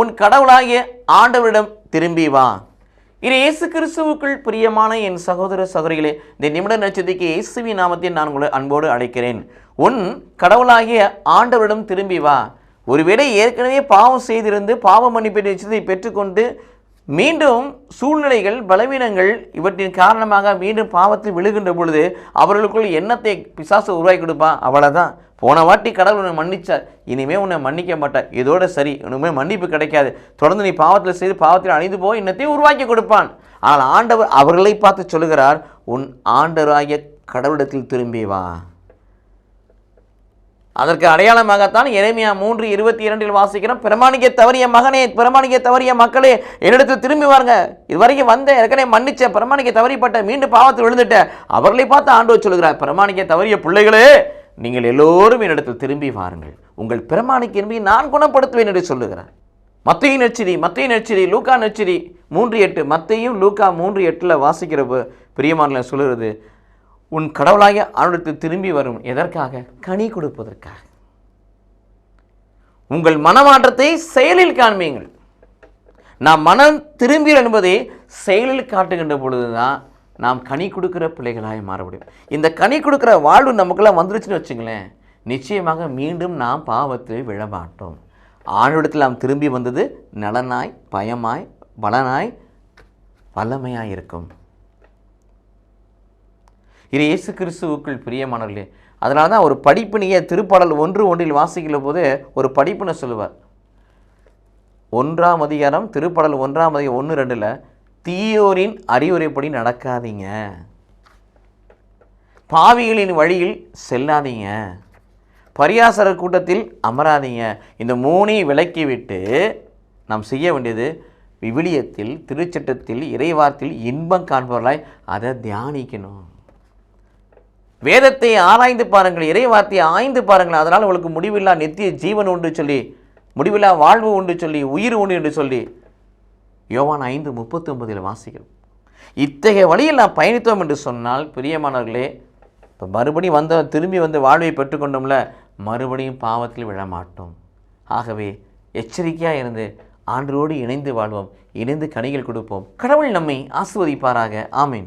உன் கடவுளாகிய ஆண்டவரிடம் திரும்பி வா. இது இயேசு கிறிஸ்துவுக்குள் பிரியமான என் சகோதர சகோதரிகளே இந்த நிமிட நட்சத்திரிக்கு இயேசுவி நாமத்தில் நான் உங்களை அன்போடு அழைக்கிறேன். உன் கடவுளாகிய ஆண்டவரிடம் திரும்பி வா. ஒருவேளை ஏற்கனவே பாவம் செய்திருந்து பாவ மன்னிப்பை நிச்சயத்தை பெற்றுக்கொண்டு மீண்டும் சூழ்நிலைகள் பலவீனங்கள் இவற்றின் காரணமாக மீண்டும் பாவத்தில் விழுகின்ற பொழுது அவர்களுக்குள் எண்ணத்தை பிசாசு உருவாக்கி கொடுப்பான் அவ்வளோதான் போன வாட்டி கடவுள் உன்னை மன்னிச்சார். இனிமேல் உன்னை மன்னிக்க மாட்டார். இதோட சரி. இனிமேல் மன்னிப்பு கிடைக்காது. தொடர்ந்து நீ பாவத்தில் செய்து பாவத்தில் அணிந்து போய் இன்னத்தையும் உருவாக்கி கொடுப்பான். ஆனால் ஆண்டவர் அவர்களை பார்த்து சொல்லுகிறார் உன் ஆண்டவராகிய கடவுளிடத்தில் திரும்பி வா. அதற்கு அடையாளமாகத்தான் எரேமியா மூன்று இருபத்தி இரண்டில் வாசிக்கிறோம். பிரமாணிக்க தவறிய மகனே பிரமாணிக்க தவறிய மக்களே என்னிடத்தில் திரும்பி வாருங்க. இதுவரைக்கும் வந்த ஏற்கனவே மன்னிச்ச பிரமாணிக்க தவறிப்பட்ட மீண்டும் பாவத்தில் விழுந்துட்ட அவர்களை பார்த்து ஆண்டவர் சொல்லுகிறார் பிரமாணிக்க தவறிய பிள்ளைகளே நீங்கள் எல்லோரும் என்னிடத்தில் திரும்பி வாருங்கள். உங்கள் பிரமாணிக்க என்பதை நான் குணப்படுத்துவேன் என்று சொல்லுகிறார். மத்தையும் நெச்சிரி மத்தையும் நெச்சிரி லூக்கா நெச்சிரி மூன்று எட்டு மத்தையும் லூக்கா மூன்று எட்டில் வாசிக்கிற பிரியமான சொல்லுறது உன் கடவுளாகிய ஆண்டத்தில் திரும்பி வரும் எதற்காக? கனி கொடுப்பதற்காக. உங்கள் மனமாற்றத்தை செயலில் காண்பீங்கள். நாம் மனம் திரும்பி என்பதை செயலில் காட்டுகின்ற பொழுதுதான் நாம் கனி கொடுக்குற பிள்ளைகளாக மாற முடியும். இந்த கனி கொடுக்குற வாழ்வு நமக்குலாம் வந்துருச்சுன்னு வச்சுங்களேன். நிச்சயமாக மீண்டும் நாம் பாவத்தில் விழமாட்டோம். ஆணிடத்தில் நாம் திரும்பி வந்தது நலனாய் பயமாய் பலனாய் வல்லமையாய் இருக்கும். இது இயேசு கிறிஸ்துவுக்குள் பிரியமானவர்களே அதனால தான் ஒரு படிப்பினையை திருப்பாடல் ஒன்று ஒன்றில் வாசிக்கிற போது ஒரு படிப்பினை சொல்லுவார். ஒன்றாம் அதிகாரம் திருப்பாடல் ஒன்றாம் அதிகாரம் ஒன்று ரெண்டில் தீயோரின் அறிவுரைப்படி நடக்காதீங்க. பாவிகளின் வழியில் செல்லாதீங்க. பரியாசர கூட்டத்தில் அமராதீங்க. இந்த மூணையும் விலக்கி விட்டு நாம் செய்ய வேண்டியது விவிலியத்தில் திருச்சட்டத்தில் இறைவார்த்தில் இன்பம் காண்பவர்களாய் அதை தியானிக்கணும். வேதத்தை ஆராய்ந்து பாருங்கள் இறைவார்த்தையை ஆய்ந்து பாருங்கள். அதனால் உங்களுக்கு முடிவில்லா நித்திய ஜீவன் உண்டு சொல்லி முடிவில்லா வாழ்வு உண்டு சொல்லி உயிர் உண்டு என்று சொல்லி யோவான் ஐந்து முப்பத்தி ஒன்பதில் வாசிக்கிறோம். இத்தகைய வழியில் நாம் பயணித்தோம் என்று சொன்னால் பிரியமானவர்களே இப்போ மறுபடியும் வந்த திரும்பி வந்து வாழ்வை பெற்றுக்கொண்டோம்ல மறுபடியும் பாவத்தில் விழமாட்டோம் ஆகவே எச்சரிக்கையாக இருந்து ஆண்டோடு இணைந்து வாழ்வோம் இணைந்து கனிகள் கொடுப்போம். கடவுள் நம்மை ஆசிர்வதிப்பாராக. ஆமீன்.